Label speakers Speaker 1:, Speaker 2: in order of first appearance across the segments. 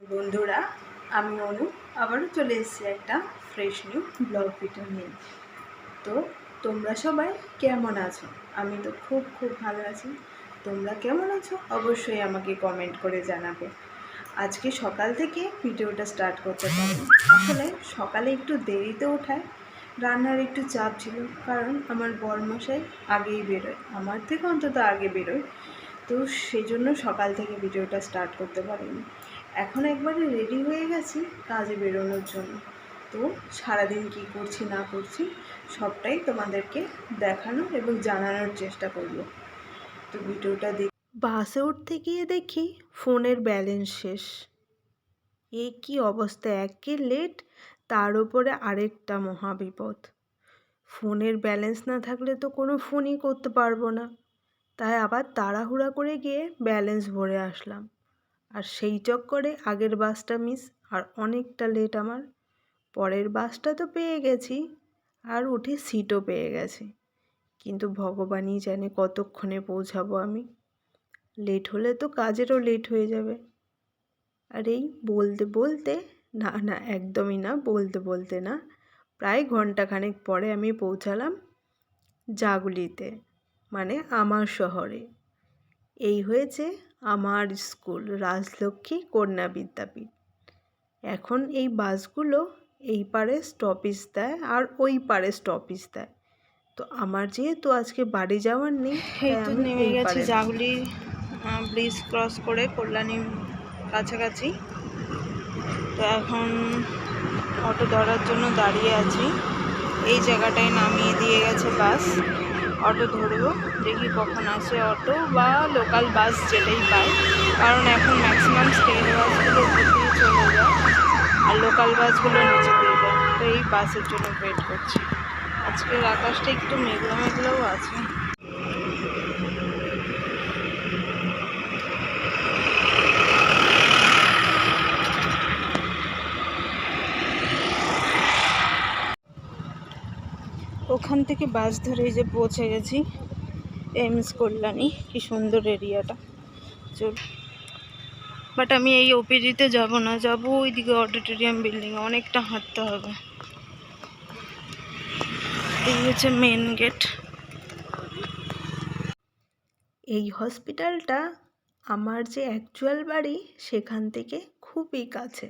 Speaker 1: বন্ধুরা, আমি অনু। আবারও চলে এসেছি একটা ফ্রেশ নিউ ব্লগ ভিডিও নিয়ে। তো তোমরা সবাই কেমন আছো? আমি তো খুব খুব ভালো আছি। তোমরা কেমন আছো? অবশ্যই আমাকে কমেন্ট করে জানাবে। আজকে সকাল থেকে ভিডিওটা স্টার্ট করতে পারি। আসলে সকালে একটু দেরিতে ওঠায় রান্নার একটু চাপ ছিল, কারণ আমার বরমশাই আগেই বেরোয়। আমার থেকে অন্তত আগে বেরোয়। তো সেই জন্য সকাল থেকে ভিডিওটা স্টার্ট করতে পারিনি। এখন একবারে রেডি হয়ে গেছি কাজে বেরোনোর জন্য। তো সারাদিন কি করছি, না করছি, সবটাই তোমাদেরকে দেখানোর এবং জানানোর চেষ্টা করব। তো ভিডিওটা দেখ বাসে উঠতে গিয়ে দেখি ফোনের ব্যালেন্স শেষ। এ কি অবস্থা, একে লেট তার উপরে আরেকটা মহাবিপদ। ফোনের ব্যালেন্স না থাকলে তো কোনো ফোনই করতে পারব না। তাই আবার তাড়াহুড়া করে গিয়ে ব্যালেন্স ভরে আসলাম। আর সেই চক্করে আগের বাসটা মিস, আর অনেকটা লেট আমার। পরের বাসটা তো পেয়ে গেছি, আর উঠে সিটও পেয়ে গেছি। কিন্তু ভগবানই জানে কতক্ষণে পৌঁছাবো আমি। লেট হলে তো কাজেরও লেট হয়ে যাবে। আর এই বলতে বলতে, না না, একদমই না, বলতে বলতে না, প্রায় ঘন্টাখানেক পরে আমি পৌঁছালাম জাগুলিতে মানে আমার শহরে। এই হয়েছে আমার স্কুল রাজলক্ষ্মী কন্যা বিদ্যাপীঠ। এখন এই বাসগুলো এই পারে স্টপিস দেয় আর ওই পারে স্টপিস দেয়। তো আমার যেহেতু আজকে বাড়ি যাওয়ার নেই
Speaker 2: তো নেমে গেছি জাগুলি ব্রিজ ক্রস করে কল্যাণী কাছাকাছি। তো এখন অটো ধরার জন্য দাঁড়িয়ে আছি। এই জায়গাটায় নামিয়ে দিয়ে গেছে বাস অটো ধরবো, দেখি কখন আসে অটো বা লোকাল বাস যেটাই পাই। কারণ এখন ম্যাক্সিমাম স্টেট বাসগুলো দিয়ে চলে যায় আর লোকাল বাসগুলো নিচে দিয়ে যায়। তো এই বাসের জন্য ওয়েট করছি। আজকের আকাশটা একটু মেঘলা মেঘলাও আছে। ওখান থেকে বাস ধরে যে পৌঁছে গেছি। এমস কল্যাণী, কি সুন্দর এরিয়াটা চল। বাট আমি এই ওপিজিতে যাব না, যাব ওইদিকে অডিটোরিয়াম বিল্ডিং অনেকটা হাঁটতে হবে। এই হচ্ছে মেন গেট
Speaker 1: এই হসপিটালটা আমার যে অ্যাকচুয়াল বাড়ি, সেখান থেকে খুবই কাছে।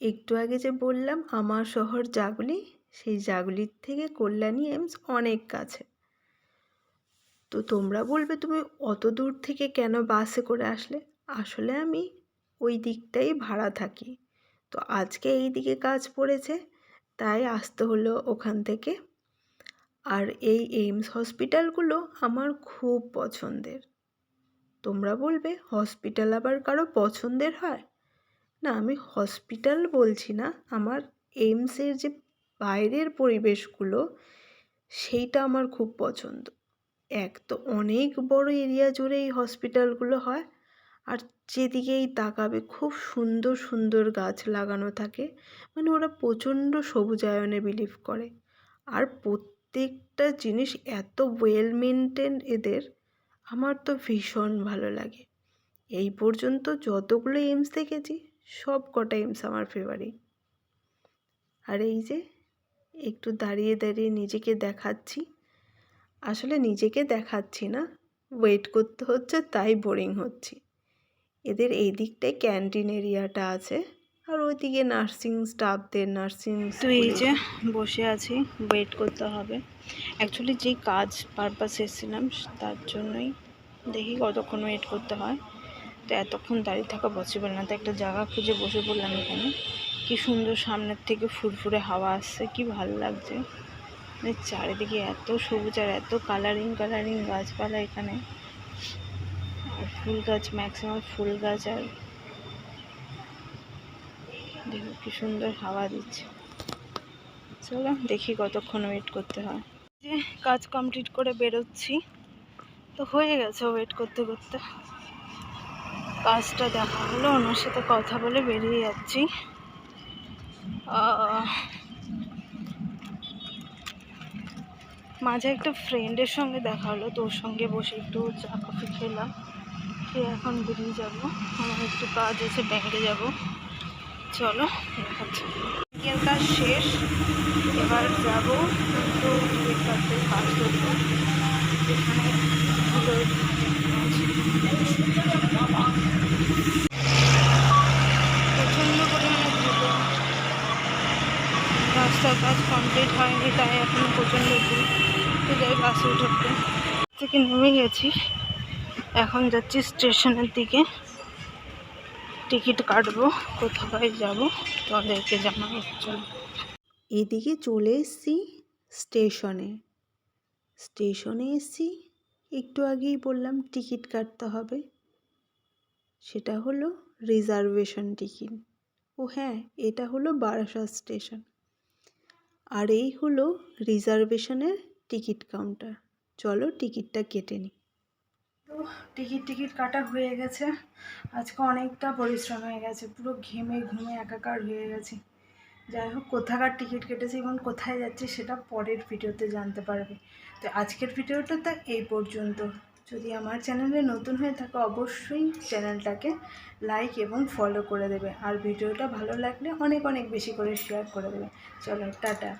Speaker 1: একটু আগে যে বললাম, আমার শহর জাগুলি সেই জাগুলির থেকে কল্যাণী এমস অনেক কাছে। তো তোমরা বলবে, তুমি অত দূর থেকে কেন বাসে করে আসলে? আসলে আমি ওই দিকটাই ভাড়া থাকি। তো আজকে এই দিকে কাজ পড়েছে, তাই আসতে হলো ওখান থেকে। আর এই এইমস হসপিটালগুলো আমার খুব পছন্দের। তোমরা বলবে, হসপিটাল আবার কারও পছন্দের হয়? না, আমি হসপিটাল বলছি না, আমার এইমসের যে বাইরের পরিবেশগুলো, সেইটা আমার খুব পছন্দ। এক তো অনেক বড় এরিয়া জুড়ে এই হসপিটালগুলো হয়, আর যেদিকেই তাকাবে খুব সুন্দর সুন্দর গাছ লাগানো থাকে। মানে ওরা প্রচণ্ড সবুজায়নে বিলিভ করে। আর প্রত্যেকটা জিনিস এত ওয়েল মেনটেন এদের, আমার তো ভীষণ ভালো লাগে। এই পর্যন্ত যতগুলো এইমস দেখেছি সব কটা এইমস আমার ফেভারিট আর এই যে একটু দাঁড়িয়ে দাঁড়িয়ে নিজেকে দেখাচ্ছি। আসলে নিজেকে দেখাচ্ছি না। ওয়েট করতে হচ্ছে তাই বোরিং হচ্ছি। এদের এই দিকটায় ক্যান্টিন এরিয়াটা আছে। আর ওইদিকে নার্সিং স্টাফদের নার্সিং
Speaker 2: তো এই যে বসে আছি ওয়েট করতে হবে। অ্যাকচুয়ালি যেই কাজ পারপাস এসেছিলাম তার জন্যই দেখি কতক্ষণ ওয়েট করতে হয়। তো এতক্ষণ দাঁড়িয়ে থাকা পসিবল না। তো একটা জায়গা খুঁজে বসে পড়লাম এখানে। কি সুন্দর সামনের থেকে ফুরফুরে হাওয়া আসছে, কি ভালো লাগছে। চারিদিকে এত সবুজ আর এত কালারিং কালারিং গাছপালা এখানে। আর ফুল গাছ ম্যাক্সিমাম ফুল গাছ আর দেখো কি সুন্দর হাওয়া দিচ্ছে। চলো দেখি কতক্ষণ ওয়েট করতে হয়। যে কাজ কমপ্লিট করে বেরোচ্ছি। তো হয়ে গেছে ওয়েট করতে করতে। কাজটা দেখা হলো, ওনার সাথে কথা বলে বেরিয়ে যাচ্ছি। মাঝে একটা ফ্রেন্ডের সঙ্গে দেখা হলো, তোর সঙ্গে বসে একটু চা কফি খেলাম। খেয়ে এখন বেরিয়ে যাব, আমার একটু কাজ আছে ব্যাংকে যাব। চলো দেখাচ্ছি কাজ শেষ, এবার যাব একটু কাটতে, কাজ করব। এখানে কাজ কমপ্লিট হয়নি, তাই এখন প্রচণ্ড ভিড়। তো যাই বাসে উঠতে থেকে নেমে গেছি। এখন যাচ্ছি স্টেশনের দিকে। টিকিট কাটবো, কোথায় যাব, তোমাদেরকে জানাব, চলো।
Speaker 1: এদিকে চলে এসেছি স্টেশনে স্টেশনে এসেছি, একটু আগেই বললাম টিকিট কাটতে হবে। সেটা হলো রিজার্ভেশন টিকিট ও হ্যাঁ এটা হলো বারাসাত স্টেশন আর এই হলো রিজার্ভেশনের টিকিট কাউন্টার। চলো টিকিটটা কেটে নিই। তো টিকিট টিকিট কাটা হয়ে গেছে। আজকে অনেকটা পরিশ্রম হয়ে গেছে। পুরো ঘেমে ঘুমে একাকার হয়ে গেছি। যাই হোক, কোথাকার টিকিট কেটেছি এবং কোথায় যাচ্ছি সেটা পরের ভিডিওতে জানতে পারবে। তো আজকের ভিডিওটা তো এই পর্যন্ত। যদি আমার চ্যানেলে নতুন হয়ে থাকে, অবশ্যই চ্যানেলটাকে লাইক এবং ফলো করে দেবে। আর ভিডিওটা ভালো লাগলে অনেক অনেক বেশি করে শেয়ার করে দেবে। চলো, টাটা।